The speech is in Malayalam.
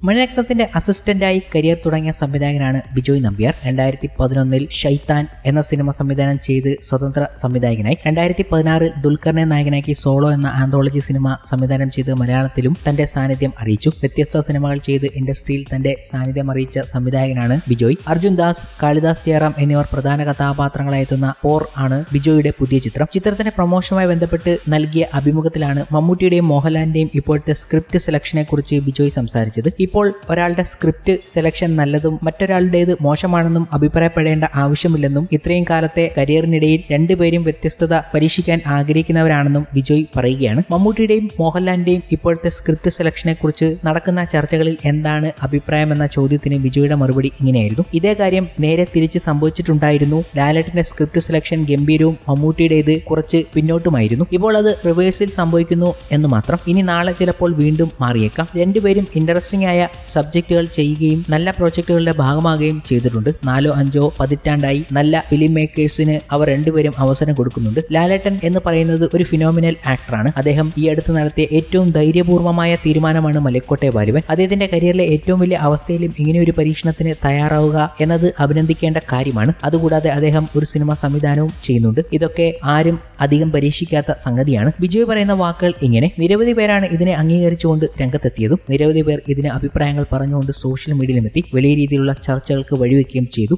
മണിരത്നത്തിന്റെ അസിസ്റ്റന്റായി കരിയർ തുടങ്ങിയ സംവിധായകനാണ് ബിജോയ് നമ്പ്യാർ. രണ്ടായിരത്തി പതിനൊന്നിൽ ഷൈത്താൻ എന്ന സിനിമ സംവിധാനം ചെയ്ത് സ്വതന്ത്ര സംവിധായകനായി. രണ്ടായിരത്തി പതിനാറിൽ ദുൽഖറിനെ നായകനാക്കി സോളോ എന്ന ആന്തോളജി സിനിമ സംവിധാനം ചെയ്ത് മലയാളത്തിലും തന്റെ സാന്നിധ്യം അറിയിച്ചു. വ്യത്യസ്ത സിനിമകൾ ചെയ്ത് ഇൻഡസ്ട്രിയിൽ തന്റെ സാന്നിധ്യം അറിയിച്ച സംവിധായകനാണ് ബിജോയ്. അർജുൻ ദാസ് കാളിദാസ് ജയറാം എന്നിവർ പ്രധാന കഥാപാത്രങ്ങളായെത്തുന്ന പോർ ആണ് ബിജോയുടെ പുതിയ ചിത്രം. ചിത്രത്തിന്റെ പ്രൊമോഷനുമായി ബന്ധപ്പെട്ട് നൽകിയ അഭിമുഖത്തിലാണ് മമ്മൂട്ടിയുടെയും മോഹൻലാലിന്റെയും ഇപ്പോഴത്തെ സ്ക്രിപ്റ്റ് സെലക്ഷനെ കുറിച്ച് ബിജോയ് സംസാരിച്ചത്. ഇപ്പോൾ ഒരാളുടെ സ്ക്രിപ്റ്റ് സെലക്ഷൻ നല്ലതും മറ്റൊരാളുടേത് മോശമാണെന്നും അഭിപ്രായപ്പെടേണ്ട ആവശ്യമില്ലെന്നും ഇത്രയും കാലത്തെ കരിയറിനിടയിൽ രണ്ടുപേരും വ്യത്യസ്തത പരീക്ഷിക്കാൻ ആഗ്രഹിക്കുന്നവരാണെന്നും വിജയ് പറയുകയാണ്. മമ്മൂട്ടിയുടെയും മോഹൻലാലിന്റെയും ഇപ്പോഴത്തെ സ്ക്രിപ്റ്റ് സെലക്ഷനെ കുറിച്ച് നടക്കുന്ന ചർച്ചകളിൽ എന്താണ് അഭിപ്രായം എന്ന ചോദ്യത്തിന് ബിജോയുടെ മറുപടി ഇങ്ങനെയായിരുന്നു. ഇതേ കാര്യം നേരെ തിരിച്ച് സംഭവിച്ചിട്ടുണ്ടായിരുന്നു. ലാലറ്റിന്റെ സ്ക്രിപ്റ്റ് സെലക്ഷൻ ഗംഭീരവും മമ്മൂട്ടിയുടേത് കുറച്ച് പിന്നോട്ടുമായിരുന്നു. ഇപ്പോൾ അത് റിവേഴ്സിൽ സംഭവിക്കുന്നു എന്ന് മാത്രം. ഇനി നാളെ ചിലപ്പോൾ വീണ്ടും മാറിയേക്കാം. രണ്ടുപേരും ഇൻട്രസ്റ്റിംഗ് ആയ സബ്ജക്റ്റുകൾ ചെയ്യുകയും നല്ല പ്രോജക്റ്റുകളുടെ ഭാഗമാകുകയും ചെയ്തിട്ടുണ്ട്. നാലോ അഞ്ചോ പതിറ്റാണ്ടായി നല്ല ഫിലിം മേക്കേഴ്സിന് അവർ രണ്ടുപേരും അവസരം കൊടുക്കുന്നുണ്ട്. ലാലേട്ടൻ എന്ന് പറയുന്നത് ഒരു ഫിനോമിനൽ ആക്ടറാണ് അദ്ദേഹം ഈ അടുത്ത് നടത്തിയ ഏറ്റവും ധൈര്യപൂർവമായ തീരുമാനമാണ് മലക്കോട്ടെ ബാലുവൻ. അദ്ദേഹത്തിന്റെ കരിയറിലെ ഏറ്റവും വലിയ അവസ്ഥയിലും ഇങ്ങനെ ഒരു പരീക്ഷണത്തിന് തയ്യാറാവുക എന്നത് അഭിനന്ദിക്കേണ്ട കാര്യമാണ്. അതുകൂടാതെ അദ്ദേഹം ഒരു സിനിമ സംവിധാനവും ചെയ്യുന്നുണ്ട്. ഇതൊക്കെ ആരും അധികം പരീക്ഷിക്കാത്ത സംഗതിയാണ്. വിജയ് പറയുന്ന വാക്കുകൾ ഇങ്ങനെ. നിരവധി പേരാണ് ഇതിനെ അംഗീകരിച്ചുകൊണ്ട് രംഗത്തെത്തിയതും നിരവധി പേർ ഇതിന് അഭിപ്രായങ്ങൾ പറഞ്ഞുകൊണ്ട് സോഷ്യൽ മീഡിയയിലും എത്തി വലിയ രീതിയിലുള്ള ചർച്ചകൾക്ക് വഴിവെക്കുകയും ചെയ്തു.